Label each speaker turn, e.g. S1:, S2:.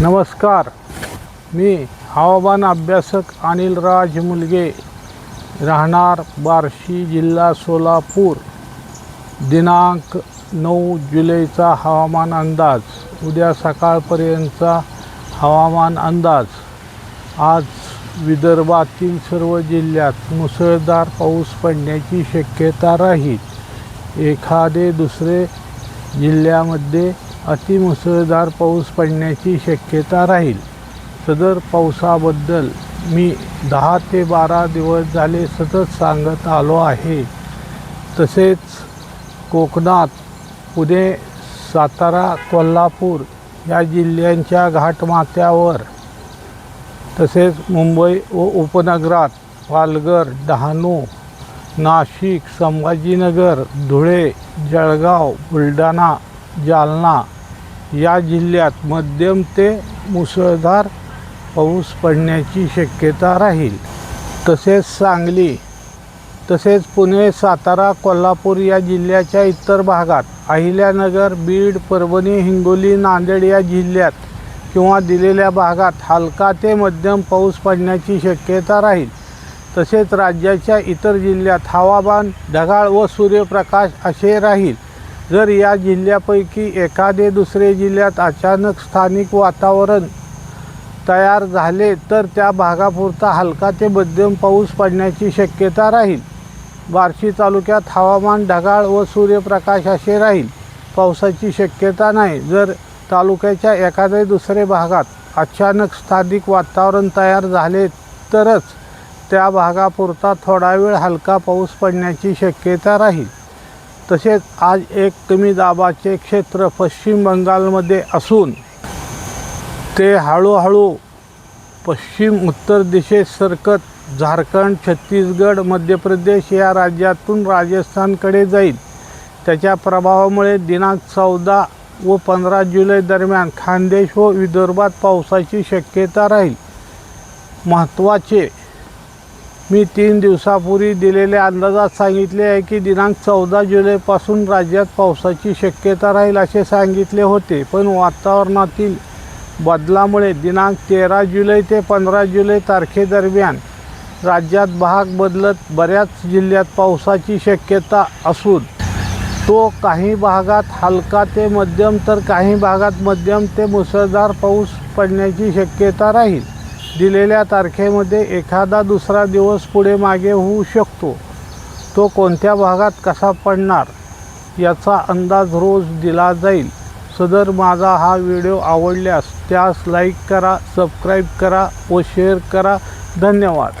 S1: नमस्कार. मी हवामान अभ्यासक अनिल राज मुलगे राहणार बार्शी जिल्हा सोलापूर. दिनांक नऊ जुलैचा हवामान अंदाज. उद्या सकाळपर्यंतचा हवामान अंदाज. आज विदर्भातील सर्व जिल्ह्यात मुसळधार पाऊस पडण्याची शक्यता राहील. एखादे दुसरे जिल्ह्यामध्ये अतिमुसळधार पाऊस पडण्याची शक्यता राहील. सदर पावसाबद्दल मी दहा ते बारा दिवस झाले सतत सांगत आलो आहे. तसेच कोकणात पुणे सातारा कोल्हापूर या जिल्ह्यांच्या घाटमाथ्यावर तसेच मुंबई व उपनगरात पालघर डहाणू नाशिक संभाजीनगर धुळे जळगाव बुलढाणा जालना या जिल्ह्यात मध्यम ते मुसळधार पाऊस पडण्याची शक्यता राहील. तसेच सांगली तसेच पुणे सातारा कोल्हापूर या जिल्ह्याच्या इतर भागात अहिल्यानगर बीड परभणी हिंगोली नांदेड या जिल्ह्यात किंवा दिलेल्या भागात हलका ते मध्यम पाऊस पडण्याची शक्यता राहील. तसेच राज्याच्या इतर जिल्ह्यात हवामान ढगाळ व सूर्यप्रकाश असे राहील. जर या जिल्ह्यापैकी एखादे दुसरे जिल्ह्यात अचानक स्थानिक वातावरण तयार झाले तर त्या भागापुरता हलका ते मध्यम पाऊस पडण्याची शक्यता राहील. बार्शी तालुक्यात हवामान ढगाळ व सूर्यप्रकाश असे राहील. पावसाची शक्यता नाही. जर तालुक्याच्या एखाद्या दुसऱ्या भागात अचानक स्थानिक वातावरण तयार झाले तरच त्या भागापुरता थोडा वेळ हलका पाऊस पडण्याची शक्यता राहील. तसेच आज एक कमी दाबाचे क्षेत्र पश्चिम बंगालमध्ये असून ते हळूहळू पश्चिम उत्तर दिशेत सरकत झारखंड छत्तीसगड मध्य प्रदेश या राज्यातून राजस्थानकडे जाईल. त्याच्या प्रभावामुळे दिनांक चौदा व पंधरा जुलै दरम्यान खानदेश व विदर्भात पावसाची शक्यता राहील. महत्त्वाचे मी तीन दिवसापूर्वी दिलेल्या अंदाजात सांगितले आहे की दिनांक चौदा जुलैपासून राज्यात पावसाची शक्यता राहील असे सांगितले होते. पण वातावरणातील बदलामुळे दिनांक तेरा जुलै ते पंधरा जुलै तारखेदरम्यान राज्यात भाग बदलत बऱ्याच जिल्ह्यात पावसाची शक्यता असून तो काही भागात हलका ते मध्यम तर काही भागात मध्यम ते मुसळधार पाऊस पडण्याची शक्यता राहील. दिलेल्या तारखेमध्ये एखादा दुसरा दिवस पुढे मागे होऊ शकतो. तो कोणत्या भागात कसा पडणार याचा अंदाज रोज दिला जाईल. सदर माझा हा व्हिडिओ आवडल्यास त्यास लाईक करा सबस्क्राईब करा व शेअर करा. धन्यवाद.